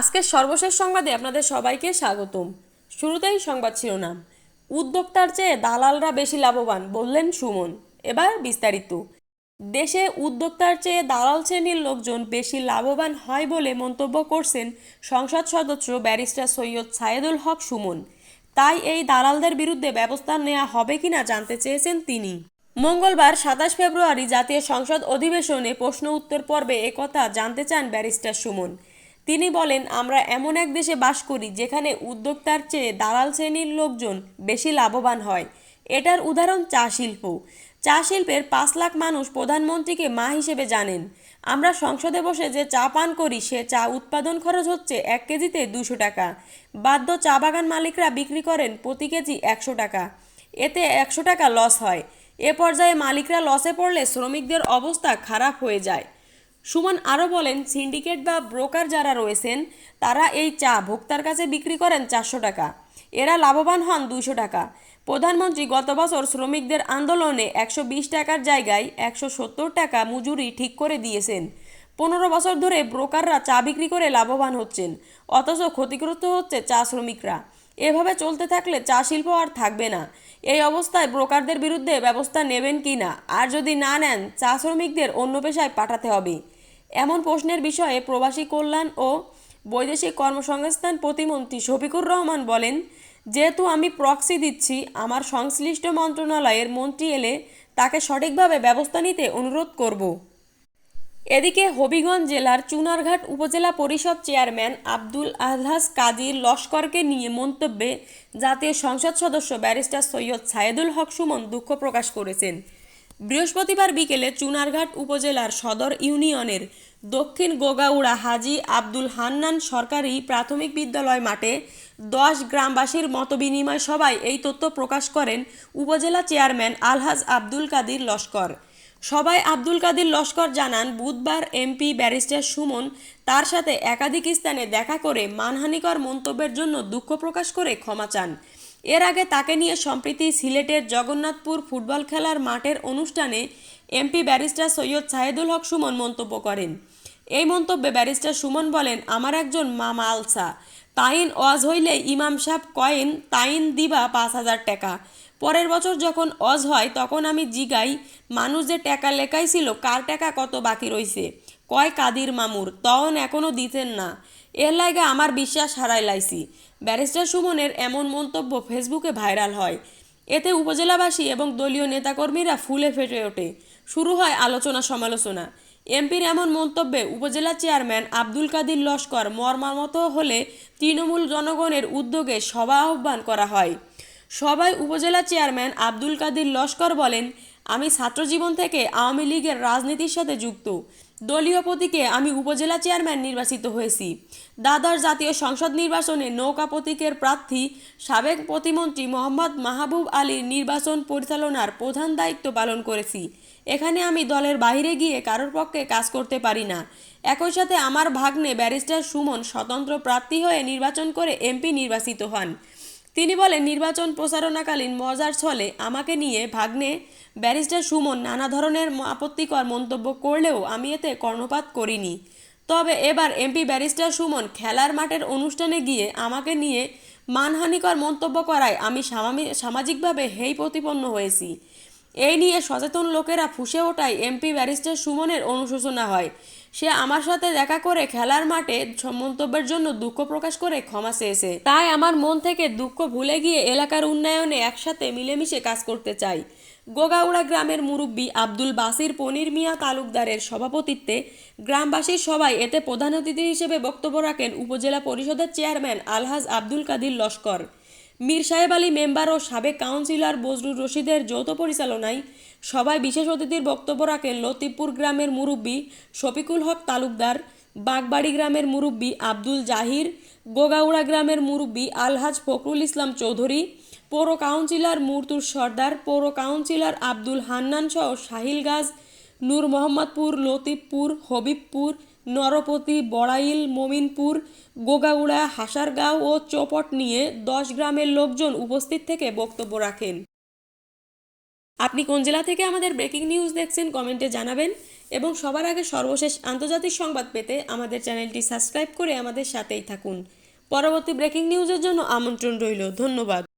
আজকের সর্বশেষ সংবাদে আপনাদের সবাইকে স্বাগতম। শুরুতেই সংবাদ শিরোনাম। উদ্যোক্তার চেয়ে দালালরা বেশি লাভবান, বললেন সুমন। এবার বিস্তারিত। দেশে উদ্যোক্তার চেয়ে দালাল শ্রেণির লোকজন বেশি লাভবান হয় বলে মন্তব্য করছেন সংসদ সদস্য ব্যারিস্টার সৈয়দ সায়েদুল হক সুমন। তাই এই দালালদের বিরুদ্ধে ব্যবস্থা নেওয়া হবে কিনা জানতে চেয়েছেন তিনি। মঙ্গলবার সাতাশ ফেব্রুয়ারি জাতীয় সংসদ অধিবেশনে প্রশ্ন উত্তর পর্বে একথা জানতে চান ব্যারিস্টার সুমন। তিনি বলেন, আমরা এমন এক দেশে বাস করি যেখানে উদ্যোক্তার চেয়ে দালাল শ্রেণির লোকজন বেশি লাভবান হয়। এটার উদাহরণ চা শিল্প। চা শিল্পের পাঁচ লাখ মানুষ প্রধানমন্ত্রীকে মা হিসেবে জানেন। আমরা সংসদে বসে যে চা পান করি, সে চা উৎপাদন খরচ হচ্ছে এক কেজিতে দুশো টাকা। বাধ্য চা বাগান মালিকরা বিক্রি করেন প্রতি কেজি একশো টাকা। এতে একশো টাকা লস হয়। এ পর্যায়ে মালিকরা লসে পড়লে শ্রমিকদের অবস্থা খারাপ হয়ে যায়। সুমন আরও বলেন, সিন্ডিকেট বা ব্রোকার যারা রয়েছেন, তারা এই চা ভোক্তার কাছে বিক্রি করেন চারশো টাকা। এরা লাভবান হন দুইশো টাকা। প্রধানমন্ত্রী গত বছর শ্রমিকদের আন্দোলনে একশো বিশ টাকার জায়গায় একশো সত্তর টাকা মজুরি ঠিক করে দিয়েছেন। পনেরো বছর ধরে ব্রোকাররা চা বিক্রি করে লাভবান হচ্ছেন, অথচ ক্ষতিগ্রস্ত হচ্ছে চা শ্রমিকরা। এভাবে চলতে থাকলে চা শিল্প আর থাকবে না। এই অবস্থায় ব্রোকারদের বিরুদ্ধে ব্যবস্থা নেবেন কি না? আর যদি না নেন, চা শ্রমিকদের অন্য পেশায় পাঠাতে হবে। এমন প্রশ্নের বিষয়ে প্রবাসী কল্যাণ ও বৈদেশিক কর্মসংস্থান প্রতিমন্ত্রী শফিকুর রহমান বলেন, যেহেতু আমি প্রক্সি দিচ্ছি, আমার সংশ্লিষ্ট মন্ত্রণালয়ের মন্ত্রী এলে তাকে সঠিকভাবে ব্যবস্থা নিতে অনুরোধ করব। এদিকে হবিগঞ্জ জেলার চুনারঘাট উপজেলা পরিষদ চেয়ারম্যান আব্দুল আলহাজ কাজীর লস্করকে নিয়ে মন্তব্যে জাতীয় সংসদ সদস্য ব্যারিস্টার সৈয়দ সায়েদুল হক সুমন দুঃখ প্রকাশ করেছেন। বৃহস্পতিবার বিকেলে চুনারঘাট উপজেলার সদর ইউনিয়নের দক্ষিণ গোগাউড়া হাজি আব্দুল হান্নান সরকারি প্রাথমিক বিদ্যালয় মাঠে দশ গ্রামবাসীর মতবিনিময় সভায় এই তথ্য প্রকাশ করেন উপজেলা চেয়ারম্যান আলহাজ আব্দুল কাদির লস্কর। সবাই আব্দুল কাদির লস্কর জানান, বুধবার এমপি ব্যারিস্টার সুমন তার সাথে একাধিক স্থানে দেখা করে মানহানিকর মন্তব্যের জন্য দুঃখ প্রকাশ করে ক্ষমা চান। এর আগে তাকে নিয়ে সম্প্রতি সিলেটের জগন্নাথপুর ফুটবল খেলার মাঠের অনুষ্ঠানে এমপি ব্যারিস্টার সৈয়দ সাহেদুল হক সুমন মন্তব্য করেন। এই মন্তব্যে ব্যারিস্টার সুমন বলেন, আমার একজন মামা আলসা। তাইন ওয়াজ হইলে ইমাম সাহেব কয়েন, তাইন দিবা পাঁচ হাজার টাকা। পরের বছর যখন অজ হয়, তখন আমি জিগাই, মানুষ যে টাকা লেখাইছিল, কার টাকা কত বাকি রইছে? কয়, কাদির মামুর তখন এখনও দিতেন না। এর লাগে আমার বিশ্বাস হারাই লাইছি। ব্যারিস্টার সুমনের এমন মন্তব্য ফেসবুকে ভাইরাল হয়। এতে উপজেলাবাসী এবং দলীয় নেতাকর্মীরা ফুলে ফেটে ওঠে। শুরু হয় আলোচনা সমালোচনা। এমপির এমন মন্তব্যে উপজেলা চেয়ারম্যান আব্দুল কাদির লস্কর মর্মামত হলে তৃণমূল জনগণের উদ্যোগে সভা আহ্বান করা হয়। সবাই উপজেলা চেয়ারম্যান আব্দুল কাদির লস্কর বলেন, আমি ছাত্রজীবন থেকে আওয়ামী লীগের রাজনীতির সাথে যুক্ত। দলীয় প্রতীকে আমি উপজেলা চেয়ারম্যান নির্বাচিত হয়েছি। দ্বাদশ জাতীয় সংসদ নির্বাচনে নৌকা প্রতীকের প্রার্থী, সাবেক প্রতিমন্ত্রী মোহাম্মদ মাহবুব আলীর নির্বাচন পরিচালনার প্রধান দায়িত্ব পালন করেছি। এখানে আমি দলের বাইরে গিয়ে কারোর পক্ষে কাজ করতে পারি না। একই সাথে আমার ভাগ্নে ব্যারিস্টার সুমন স্বতন্ত্র প্রার্থী হয়ে নির্বাচন করে এমপি নির্বাচিত হন। তিনি বলেন, নির্বাচন প্রচারণাকালীন মজার ছলে আমাকে নিয়ে ভাগ্নে, ব্যারিস্টার সুমন নানা ধরনের আপত্তিকর মন্তব্য করলেও আমি এতে কর্ণপাত করিনি। তবে এবার এমপি ব্যারিস্টার সুমন খেলার মাঠের অনুষ্ঠানে গিয়ে আমাকে নিয়ে মানহানিকর মন্তব্য করায় আমি সামাজিকভাবে হেই প্রতিপন্ন হয়েছি। এই নিয়ে সচেতন লোকেরা ফুসে ওঠায় এমপি ব্যারিস্টার সুমনের অনুশোচনা হয়। সে আমার সাথে দেখা করে খেলার মাঠে মন্তব্যের জন্য দুঃখ প্রকাশ করে ক্ষমা চেয়েছে। তাই আমার মন থেকে দুঃখ ভুলে গিয়ে এলাকার উন্নয়নে একসাথে মিলেমিশে কাজ করতে চাই। গোগাউড়া গ্রামের মুরব্বী আব্দুল বাসির পনির মিয়া তালুকদারের সভাপতিত্বে গ্রামবাসীর সবাই এতে প্রধান অতিথি হিসেবে বক্তব্য রাখেন উপজেলা পরিষদের চেয়ারম্যান আলহাজ আব্দুল কাদির লস্কর। মীর সাহেব আলী মেম্বার ও সাবেক কাউন্সিলর বজরুর রশিদের যৌথ পরিচালনায় সবাই বিশেষ অতিথির বক্তব্য রাখেন লতিফপুর গ্রামের মুরব্বী শফিকুল হক তালুকদার, বাগবাড়ি গ্রামের মুরব্বী আব্দুল জাহির, গোগাউড়া গ্রামের মুরব্বী আলহাজ ফখরুল ইসলাম চৌধুরী, পৌর কাউন্সিলর মুরতুর সর্দার, পৌর কাউন্সিলর আব্দুল হান্নান সহ শাহিল গাজ নূর মোহাম্মদপুর, লতিফপুর, হবিবপুর নরপতি, বড়াইল, মমিনপুর, গোগাউড়া, হাসারগাঁও ও চোপট নিয়ে দশ গ্রামের লোকজন উপস্থিত থেকে বক্তব্য রাখেন। আপনি কোন জেলা থেকে আমাদের ব্রেকিং নিউজ দেখছেন কমেন্টে জানাবেন এবং সবার আগে সর্বশেষ আন্তর্জাতিক সংবাদ পেতে আমাদের চ্যানেলটি সাবস্ক্রাইব করে আমাদের সাথেই থাকুন। পরবর্তী ব্রেকিং নিউজের জন্য আমন্ত্রণ রইল। ধন্যবাদ।